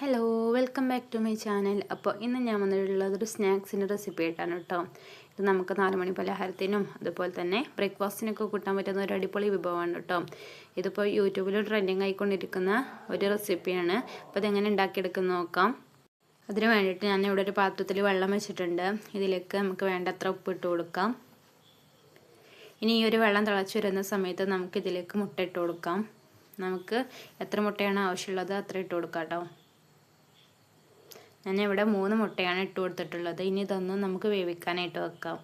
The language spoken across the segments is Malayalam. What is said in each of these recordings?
Hello welcome back to my channel അപ്പോൾ ഇന്ന് ഞാൻ വന്നിട്ടുള്ളത് ഒരു സ്നാക്സിന്റെ റെസിപ്പി ആയിട്ടാണ് കേട്ടോ ഇത് നമുക്ക് നാലുമണി പലഹാരത്തിനും അതുപോലെ തന്നെ ബ്രേക്ക്ഫാസ്റ്റിനൊക്കെ കൂട്ടാൻ പറ്റുന്ന ഒരു അടിപൊളി വിഭവമാണ് കേട്ടോ ഇതിപ്പോൾ യൂട്യൂബിൽ ട്രെൻഡിങ് ആയിക്കൊണ്ടിരിക്കുന്ന ഒരു റെസിപ്പിയാണ് അപ്പോൾ ഇതെങ്ങനെ ഉണ്ടാക്കിയെടുക്കുന്ന നോക്കാം. അതിന് വേണ്ടിയിട്ട് ഞാൻ ഇവിടെ ഒരു പാത്രത്തിൽ വെള്ളം വെച്ചിട്ടുണ്ട്. ഇതിലേക്ക് നമുക്ക് വേണ്ടത്ര ഉപ്പ് ഇട്ട് കൊടുക്കാം. ഇനി ഈ ഒരു വെള്ളം തിളച്ച് വരുന്ന സമയത്ത് നമുക്ക് ഇതിലേക്ക് മുട്ട ഇട്ട് കൊടുക്കാം. നമുക്ക് എത്ര മുട്ടയാണ് ആവശ്യമുള്ളത് അത്ര ഇട്ട് കൊടുക്കാം കേട്ടോ ഞാൻ ഇവിടെ മൂന്ന് മുട്ടയാണ് ഇട്ട് കൊടുത്തിട്ടുള്ളത്. ഇനി ഇതൊന്നും നമുക്ക് വേവിക്കാനായിട്ട് വെക്കാം.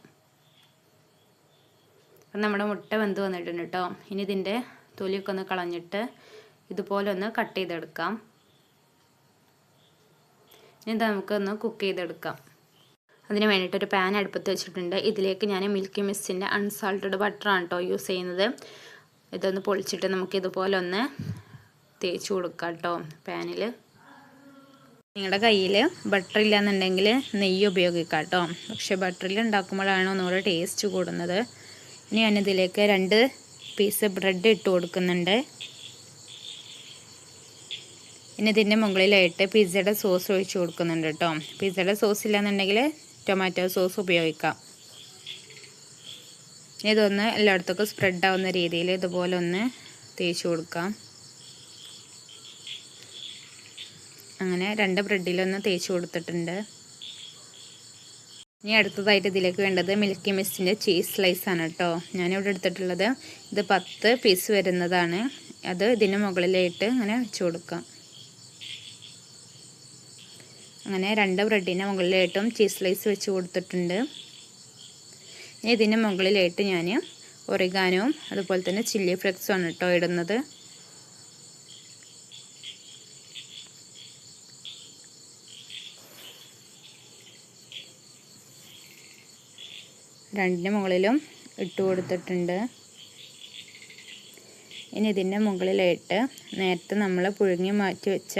അപ്പം നമ്മുടെ മുട്ട വെന്ത് വന്നിട്ടുണ്ട് കേട്ടോ ഇനി ഇതിന്റെ തൊലിയൊക്കെ ഒന്ന് കളഞ്ഞിട്ട് ഇതുപോലെ ഒന്ന് കട്ട് ചെയ്തെടുക്കാം. ഇനി ഇത് നമുക്കൊന്ന് കുക്ക് ചെയ്തെടുക്കാം. അതിന് വേണ്ടിയിട്ട് ഒരു പാൻ അടുപ്പത്ത് വെച്ചിട്ടുണ്ട്. ഇതിലേക്ക് ഞാൻ മിൽക്കി മിസ്റ്റിന്റെ അൺസാൾട്ടഡ് ബട്ടറാണ് കേട്ടോ യൂസ് ചെയ്യുന്നത്. ഇതൊന്ന് പൊളിച്ചിട്ട് നമുക്ക് ഇതുപോലെ ഒന്ന് തേച്ച് കൊടുക്കാം കേട്ടോ പാനിൽ നിങ്ങളുടെ കയ്യിൽ ബട്ടർ ഇല്ലയെന്നുണ്ടെങ്കിൽ നെയ്യ് ഉപയോഗിക്കാം കേട്ടോ. പക്ഷേ ബട്ടറിൽ ഉണ്ടാക്കുമ്പോഴാണ് ഒന്നുകൂടെ ടേസ്റ്റ് കൂടുന്നത്. ഇനി ഞാനിതിലേക്ക് രണ്ട് പീസ് ബ്രെഡ് ഇട്ട് കൊടുക്കുന്നുണ്ട്. ഇനി ഇതിന്റെ മുകളിലായിട്ട് പിസ്സയുടെ സോസ് ഒഴിച്ച് കൊടുക്കുന്നുണ്ട് കേട്ടോ. പിസ്സയുടെ സോസ് ഇല്ലാന്നുണ്ടെങ്കിൽ ടൊമാറ്റോ സോസ് ഉപയോഗിക്കാം. ഇതൊന്ന് എല്ലായിടത്തേക്കും സ്പ്രെഡ് ആവുന്ന രീതിയിൽ ഇതുപോലെ ഒന്ന് തേച്ച് കൊടുക്കാം. അങ്ങനെ രണ്ട് ബ്രെഡിലൊന്ന് തേച്ച് കൊടുത്തിട്ടുണ്ട്. ഇനി അടുത്തതായിട്ട് ഇതിലേക്ക് വേണ്ടത് മിൽക്കി മിസ്റ്റിന്റെ ചീസ് സ്ലൈസ് ആണ് കേട്ടോ. ഞാനിവിടെ എടുത്തിട്ടുള്ളത് ഇത് പത്ത് പീസ് വരുന്നതാണ്. അത് ഇതിന് മുകളിലായിട്ട് അങ്ങനെ വെച്ച് കൊടുക്കാം. അങ്ങനെ രണ്ട് ബ്രെഡിന് മുകളിലായിട്ടും ചീസ് സ്ലൈസ് വെച്ച് കൊടുത്തിട്ടുണ്ട്. ഇതിന് മുകളിലായിട്ട് ഞാൻ ഒറിഗാനവും അതുപോലെ തന്നെ ചില്ലി ഫ്ലെക്സും ആണ് കേട്ടോ ഇടുന്നത്. രണ്ടിന് മുകളിലും ഇട്ട് കൊടുത്തിട്ടുണ്ട്. ഇനി ഇതിന്റെ മുകളിലായിട്ട് നേരത്തെ നമ്മൾ പുഴുങ്ങി മാറ്റി വെച്ച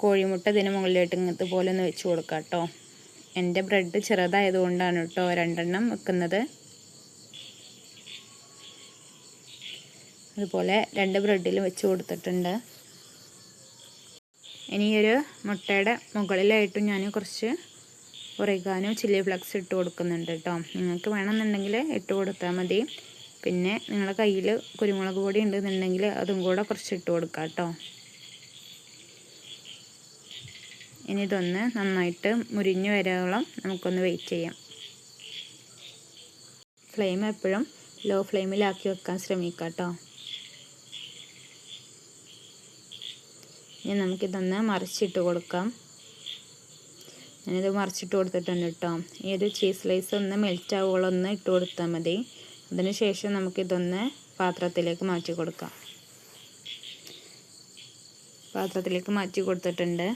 കോഴിമുട്ട ഇതിന് മുകളിലായിട്ട് ഇങ്ങനത്തെ പോലെ ഒന്ന് വെച്ച് കൊടുക്കാം കേട്ടോ. എന്റെ ബ്രെഡ് ചെറുതായതുകൊണ്ടാണ് കേട്ടോ രണ്ടെണ്ണം വെക്കുന്നത്. അതുപോലെ രണ്ട് ബ്രെഡിലും വെച്ച് കൊടുത്തിട്ടുണ്ട്. ഇനിയൊരു മുട്ടയുടെ മുകളിലായിട്ടും ഞാൻ കുറച്ച് ഒറിഗാനോ ചില്ലി ഫ്ലക്സ് ഇട്ട് കൊടുക്കുന്നുണ്ട് കേട്ടോ. നിങ്ങൾക്ക് വേണമെന്നുണ്ടെങ്കിൽ ഇട്ട് കൊടുത്താൽ മതി. പിന്നെ നിങ്ങളുടെ കയ്യിൽ കുരുമുളക് പൊടി ഉണ്ടെന്നുണ്ടെങ്കിൽ അതും കൂടെ കുറച്ച് ഇട്ട് കൊടുക്കാം കേട്ടോ. ഇനി ഇതൊന്ന് നന്നായിട്ട് മുരിഞ്ഞു വരാളം നമുക്കൊന്ന് വെയിറ്റ് ചെയ്യാം. ഫ്ലെയിം എപ്പോഴും ലോ ഫ്ലെയിമിലാക്കി വെക്കാൻ ശ്രമിക്കാം കേട്ടോ. ഇനി നമുക്കിതൊന്ന് മറിച്ചിട്ട് കൊടുക്കാം. ഞാനിത് മറിച്ചിട്ട് കൊടുത്തിട്ടുണ്ട് കേട്ടോ. ഈ ഒരു ചീസ് സ്ലൈസ് ഒന്ന് മെൽറ്റ് ഒന്ന് ഇട്ട് കൊടുത്താൽ മതി. അതിന് ശേഷം നമുക്കിതൊന്ന് പാത്രത്തിലേക്ക് മാറ്റി കൊടുക്കാം. പാത്രത്തിലേക്ക് മാറ്റി കൊടുത്തിട്ടുണ്ട്.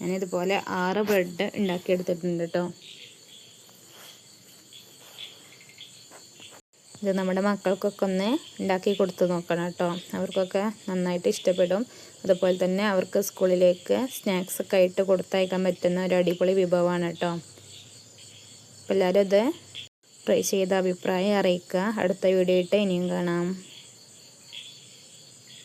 ഞാനിതുപോലെ ആറ് ബ്രെഡ് ഉണ്ടാക്കിയെടുത്തിട്ടുണ്ട് കേട്ടോ. ഇത് നമ്മുടെ മക്കൾക്കൊക്കെ ഒന്ന് ഉണ്ടാക്കി കൊടുത്ത് നോക്കണം കേട്ടോ. അവർക്കൊക്കെ നന്നായിട്ട് ഇഷ്ടപ്പെടും. അതുപോലെ തന്നെ അവർക്ക് സ്കൂളിലേക്ക് സ്നാക്സ് ഒക്കെ ആയിട്ട് കൊടുത്തയക്കാൻ പറ്റുന്ന ഒരു അടിപൊളി വിഭവമാണ് കേട്ടോ. അപ്പോൾ എല്ലാവരും ഇത് ട്രൈ ചെയ്ത അഭിപ്രായം അറിയിക്കുക. അടുത്ത വീഡിയോ ഇട്ട് ഇനിയും കാണാം.